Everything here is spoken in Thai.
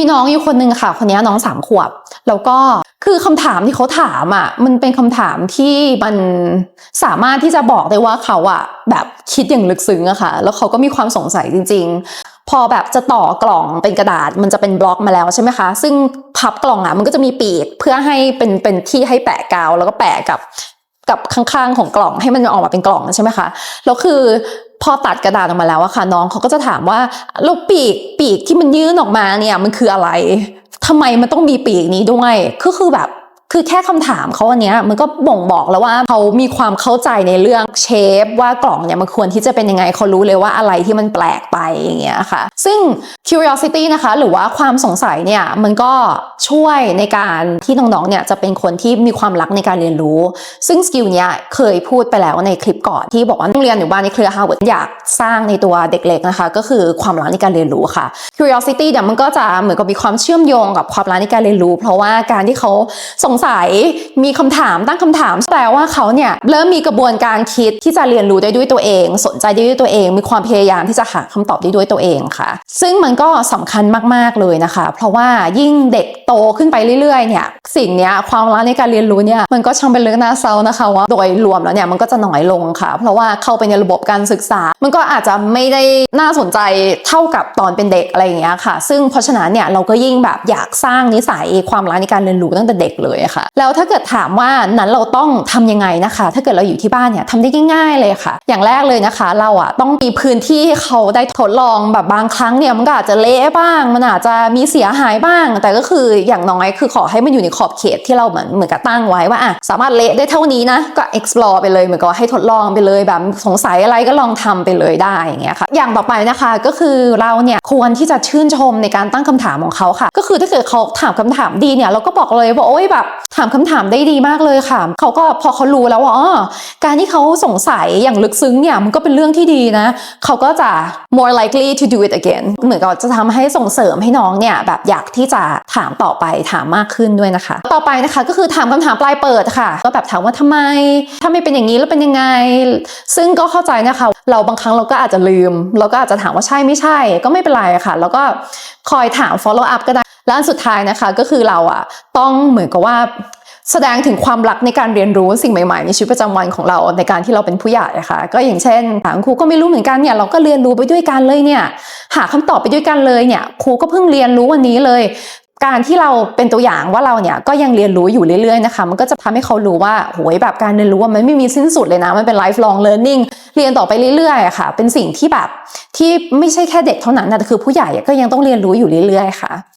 มีน้องอยู่คนหนึ่งค่ะ คนนี้น้องสามขวบ แล้วก็คือคำถามที่เขาถามอะ มันเป็นคำถามที่มันสามารถที่จะบอกได้ว่าเขาอะ แบบคิดอย่างลึกซึ้งอะค่ะ แล้วเขาก็มีความสงสัยจริง ๆ พอแบบจะต่อกล่องเป็นกระดาษมันจะเป็นบล็อกมาแล้วใช่ไหมคะ ซึ่งพับกล่องอะมันก็จะมีปีกเพื่อให้เป็นเป็นที่ให้แปะกาวแล้วก็แปะกับ กับข้างๆของกล่องให้มันออกมาเป็นกล่องใช่ไหมคะแล้วคือพอตัดกระดาษออกมาแล้วอะค่ะน้องเขาก็จะถามว่าแล้วปีกปีกที่มันยื่นออกมาเนี่ยมันคืออะไรทำไมมันต้องมีปีกนี้ด้วยก็คือแบบ คือแค่คำถามเขาอันเนี้ยมันก็บ่งบอกแล้วว่าเขามีความเข้าใจในเรื่องเชฟว่ากล่องเนี่ยมันควรที่จะเป็นยังไงเขารู้เลยว่าอะไรที่มันแปลกไปอย่างเงี้ยค่ะ ซึ่ง curiosity นะคะหรือว่าความสงสัยเนี่ยมันก็ช่วยในการที่น้องๆเนี่ยจะเป็นคนที่มีความรักในการเรียนรู้ ซึ่งสกิลเนี้ยเคยพูดไปแล้วในคลิปก่อนที่บอกว่าโรงเรียนอยู่บ้านในเครือ Harvard อยากสร้างในตัวเด็กเล็กนะคะ ก็คือความรักในการเรียนรู้ค่ะ curiosity เนี่ยมันก็จะเหมือนกับมีความเชื่อมโยงกับความรักในการเรียนรู้ เพราะว่าการที่เขาสงสัย มีคำถามตั้งคำถามแปลว่าเขาเนี่ยเริ่มมีกระบวนการคิดที่จะเรียนรู้ได้ด้วยตัวเอง สนใจได้ด้วยตัวเอง มีความพยายามที่จะหาคำตอบได้ด้วยตัวเองค่ะ ซึ่งมันก็สำคัญมากๆเลยนะคะ เพราะว่ายิ่งเด็กโตขึ้นไปเรื่อยๆเนี่ยสิ่งเนี้ยความรักในการเรียนรู้เนี่ยมันก็ช่างเป็นเรื่องน่าเศร้านะคะว่าโดยรวมแล้วเนี่ยมันก็จะน้อยลงค่ะ เพราะว่าเข้าไปในระบบการศึกษา มันก็อาจจะไม่ได้น่าสนใจเท่ากับตอนเป็นเด็กอะไรอย่างเงี้ยค่ะ ซึ่งเพราะฉะนั้นเนี่ยเราก็ยิ่งแบบอยากสร้างนิสัยความรักในการเรียนรู้ตั้งแต่เด็กเลยค่ะ แล้วถ้าเกิดถามว่านั้นเราต้องทำยังไงนะคะ ถ้าเกิดเราอยู่ที่บ้านเนี่ยทำได้ง่ายๆเลยค่ะ อย่างแรกเลยนะคะ เราอะต้องมีพื้นที่ให้เขาได้ทดลองแบบบางครั้งเนี่ยมันก็อาจจะเละบ้าง มันอาจจะมีเสียหายบ้าง แต่ก็คืออย่างน้อยคือขอให้มันอยู่ในขอบเขตที่เราเหมือนเหมือนกับตั้งไว้ว่าอะสามารถเละได้เท่านี้นะก็ explore ไปเลยเหมือนกับให้ทดลองไปเลยแบบสงสัยอะไรก็ลองทำไปเลยได้อย่างเงี้ยค่ะ อย่างต่อไปนะคะก็คือเราเนี่ยควรที่จะชื่นชมในการตั้งคำถามของเขาค่ะ ก็คือถ้าเกิดเขาถามคำถามดีเนี่ยเราก็บอกเลยว่าโอ๊ยแบบถามคำถามได้ดีมากเลยค่ะเขาก็พอเขารู้แล้วว่าอ๋อการที่เขาสงสัยอย่างลึกซึ้งเนี่ยมันก็เป็นเรื่องที่ดีนะ เขาก็จะ more likely to do it again เหมือนกับจะทำให้ส่งเสริมให้น้องเนี่ยแบบอยากที่จะถามต่อไปถามมากขึ้นด้วยนะคะ ต่อไปนะคะก็คือถามคำถามปลายเปิดค่ะ ก็แบบถามว่าทำไมถ้าไม่เป็นอย่างนี้แล้วเป็นยังไง ซึ่งก็เข้าใจนะคะ เราบางครั้งเราก็อาจจะลืม เราก็อาจจะถามว่าใช่ไม่ใช่ ก็ไม่เป็นไรค่ะ แล้วก็คอยถาม follow up ก็ได้ และอันสุดท้ายนะคะก็คือเราอะต้องเหมือนกับว่าแสดงถึงความรักในการเรียนรู้สิ่งใหม่ๆในชีวิตประจำวันของเราในการที่เราเป็นผู้ใหญ่ะค่ะก็อย่างเช่นถามครูก็ไม่รู้เหมือนกันเนี่ยเราก็เรียนรู้ไปด้วยกันเลยเนี่ยหาคำตอบไปด้วยกันเลยเนี่ยครูก็เพิ่งเรียนรู้วันนี้เลย การที่เราเป็นตัวอย่างว่าเราเนี่ยก็ยังเรียนรู้อยู่เรื่อยๆนะคะมันก็จะทำให้เขารู้ว่าโหยแบบการเรียนรู้มันไม่มีสิ้นสุดเลยนะมันเป็น lifelong learning เรียนต่อไปเรื่อยๆค่ะ เป็นสิ่งที่แบบที่ไม่ใช่แค่เด็กเท่านั้นนะแต่คือผู้ใหญ่ก็ยังต้องเรียนรู้อยู่เรื่อยๆค่ะ